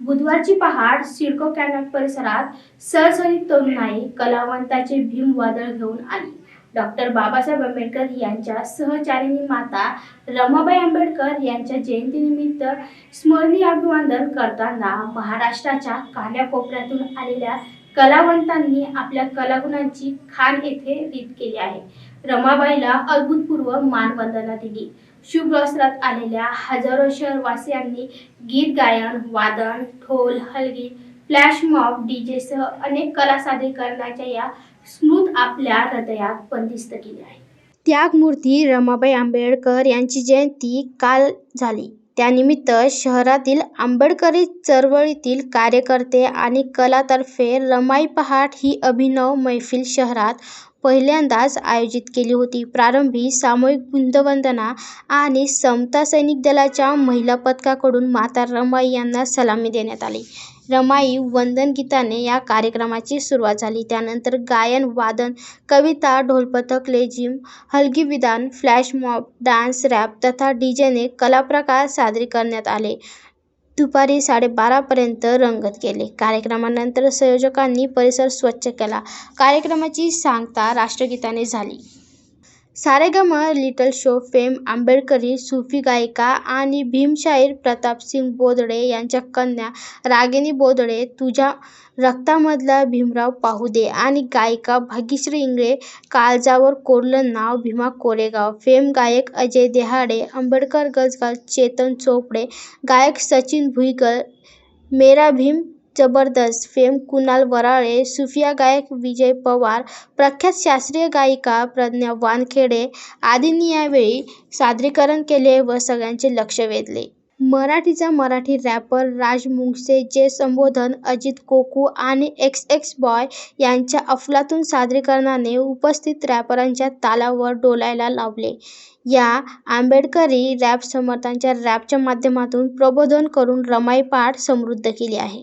बुधवारची पहाट सिडको कॅनॉट परिसरात सळसळीत तरुणाई कलावंताचे भीम वादळ घेऊन आली. डॉक्टर बाबासाहेब आंबेडकर यांच्या सहचारिणी माता रमाबाई आंबेडकर यांच्या जयंतीनिमित्त स्मरणीय अभिवादन करताना महाराष्ट्राच्या कान्याकोपऱ्यातून आलेल्या कलावंतांनी आपल्या कलागुणांची खाण येथे रीत केली आहे. रमाबाईला अभूतपूर्व मानवंदना दिली. शुभ वस्त्रात आलेल्या हजारो शहरवासियांनी गीत गायन वादन ढोल हलगी फ्लॅश मॉप डीजेसह अनेक कला सादरीकरणाच्या या स्मृत आपल्या हृदयात बंदिस्त केली आहे. त्यागमूर्ती रमाबाई आंबेडकर यांची जयंती काल झाली. त्यानिमित्त शहरातील आंबेडकरी चळवळीतील कार्यकर्ते आणि कलातर्फे रमाई पहाट ही अभिनव मैफिल शहरात पहिल्यांदाच आयोजित केली होती. प्रारंभी सामूहिक बुद्धवंदना आणि समता सैनिक दलाच्या महिला पथकाकडून माता रमाई यांना सलामी देण्यात आली. रमाई वंदन गीताने या कार्यक्रमाची सुरुवात झाली. त्यानंतर गायन वादन कविता ढोलपथक लेझिम हलगी विधान फ्लॅश मॉब डान्स रॅप तथा डीजेने कलाप्रकार सादरी करण्यात आले. दुपारी साडेबारापर्यंत रंगत गेले. कार्यक्रमानंतर संयोजकांनी परिसर स्वच्छ केला. कार्यक्रमाची सांगता राष्ट्रगीताने झाली. सारेगम लिटल शो फेम आंबेडकरी सुफी गायिका आणि भीमशाहीर प्रतापसिंग बोदडे यांच्या कन्या रागिनी बोदडे तुझ्या रक्तामधला भीमराव पाहुदे आणि गायिका भाग्यश्री इंगळे काळजावर कोरलं नाव भीमा कोरेगाव. फेम गायक अजय देहाडे आंबेडकर गजगाल चेतन चोपडे गायक सचिन भुईकर मेरा भीम जबरदस्त फेम कुणाल वराळे सुफिया गायक विजय पवार प्रख्यात शास्त्रीय गायिका प्रज्ञा वानखेडे आदींनी यावेळी सादरीकरण केले व सगळ्यांचे लक्ष वेधले. मराठीचा मराठी रॅपर राज मुंगसेचे संबोधन अजित कोकू आणि एक्स एक्स बॉय यांच्या अफलातून सादरीकरणाने उपस्थित रॅपरांच्या तालावर डोलायला लावले. या आंबेडकरी रॅप समर्थांच्या रॅपच्या माध्यमातून प्रबोधन करून रमाई पाठ समृद्ध केली आहे.